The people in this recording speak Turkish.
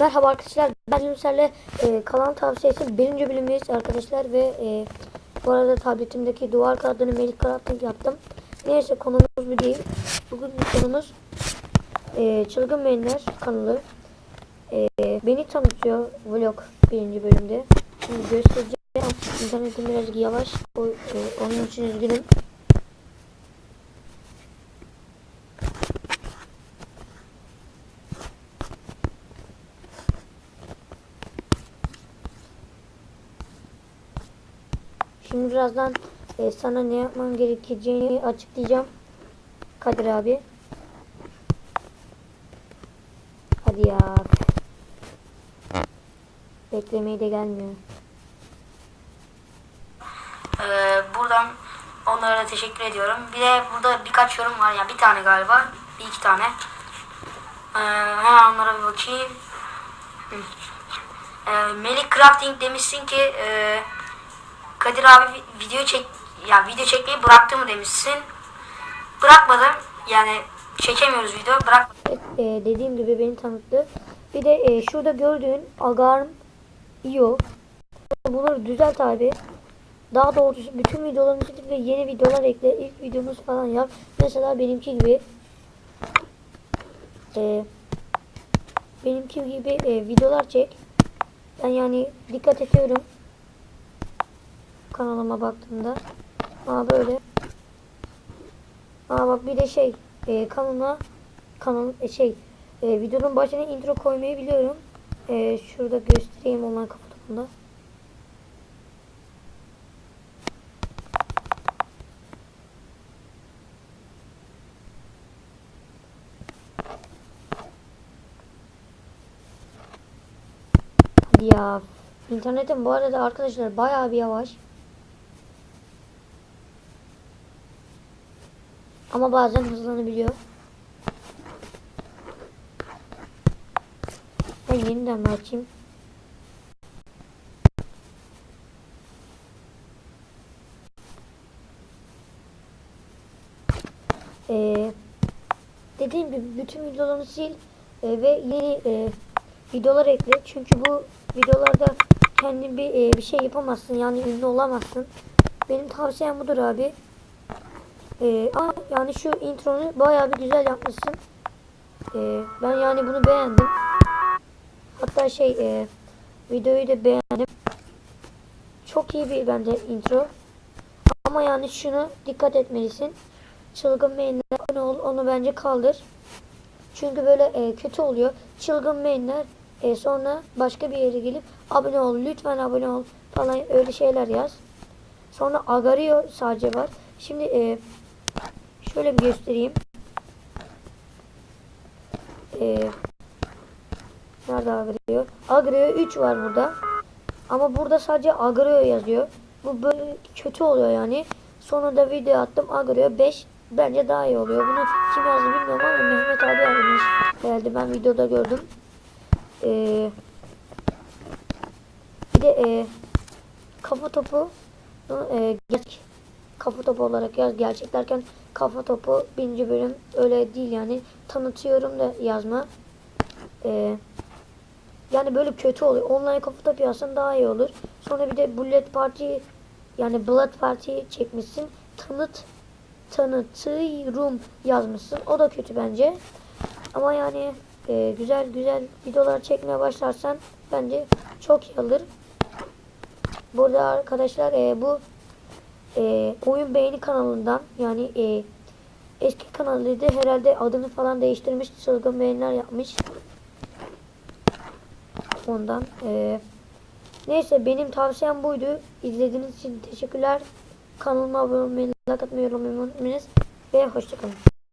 Merhaba arkadaşlar. Ben Yunusler'le e, kalan tavsiyesi birinci bölümdeyiz arkadaşlar ve e, bu arada tabletimdeki duvar kağıdını Melih Crafting yaptım. Neyse konumuz bu değil. Bugün konumuz e, Çılgın Menler kanalı. E, beni tanıtıyor vlog birinci bölümde. Şimdi göstereceğim. İnternetim birazcık yavaş. O, e, onun için üzgünüm. Şimdi birazdan e, sana ne yapman gerekeceğini açıklayacağım. Kadir abi. Hadi ya. Beklemeye de gelmiyor. Ee, buradan onlara teşekkür ediyorum. Bir de burada birkaç yorum var. Yani bir tane galiba. Bir iki tane. Ee, hemen onlara bir bakayım. Ee, Melik Crafting demişsin ki e, Kadir abi vi- video çek ya video çekmeyi bıraktı mı demişsin. Bırakmadım. Yani çekemiyoruz video. Bırak. Evet, e, dediğim gibi beni tanıttı. Bir de e, şurada gördüğün Agarm IO. Bunları düzelt abi. Daha doğrusu bütün videolarını sil ve yeni videolar ekle. İlk videomuz falan yap. Mesela benimki gibi. E, benimki gibi e, videolar çek. Ben yani dikkat ediyorum. Kanalıma baktığımda. Aa böyle. Aa bak bir de şey e, kanalıma kanal e, şey e, videonun başına intro koymayı biliyorum. E, şurada göstereyim online kapatamında. Hadi ya. İnternetim bu arada arkadaşlar bayağı bir yavaş. Ama bazen hızlanabiliyor. Ben yeniden mi açayım? Ee, dediğim gibi bütün videolarını sil e, ve yeni e, videolar ekle. Çünkü bu videolarda kendin bir e, bir şey yapamazsın. Yani ünlü olamazsın. Benim tavsiyem budur abi. Ee, ama yani şu intronu bayağı bir güzel yapmışsın. Ee, ben yani bunu beğendim. Hatta şey e, videoyu da beğendim. Çok iyi bir bence intro. Ama yani şunu dikkat etmelisin. Çılgın mainler abone ol onu bence kaldır. Çünkü böyle e, kötü oluyor. Çılgın mainler e, sonra başka bir yere gelip abone ol lütfen abone ol falan öyle şeyler yaz. Sonra Agario sadece var. Şimdi e, şöyle bir göstereyim. E, nerede Agrio? Agrio 3 var burada. Ama burada sadece Agrio yazıyor. Bu böyle kötü oluyor yani. Sonra da video attım Agrio 5 bence daha iyi oluyor. Bunu kim yazdı bilmiyorum ama Mehmet abi yazmış. Herhalde ben videoda gördüm. Ee, bir de e, kafa topu e, gerçek kafa topu olarak yaz. Gerçek derken kafa topu birinci bölüm öyle değil yani. Tanıtıyorum da yazma. Ee, yani böyle kötü oluyor. Online kafa topu yazsan daha iyi olur. Sonra bir de Bullet Party yani Blood Party çekmişsin. Tanıt tanıtıyorum yazmışsın. O da kötü bence. Ama yani e, güzel güzel videolar çekmeye başlarsan bence çok iyi olur. Burada arkadaşlar e, bu e, oyun beğeni kanalından yani e, eski kanalıydı herhalde adını falan değiştirmiş çılgın beğeniler yapmış. Ondan e, neyse benim tavsiyem buydu. İzlediğiniz için teşekkürler. Kanalıma abone olmayı like atmayı unutmayınız. Ve hoşçakalın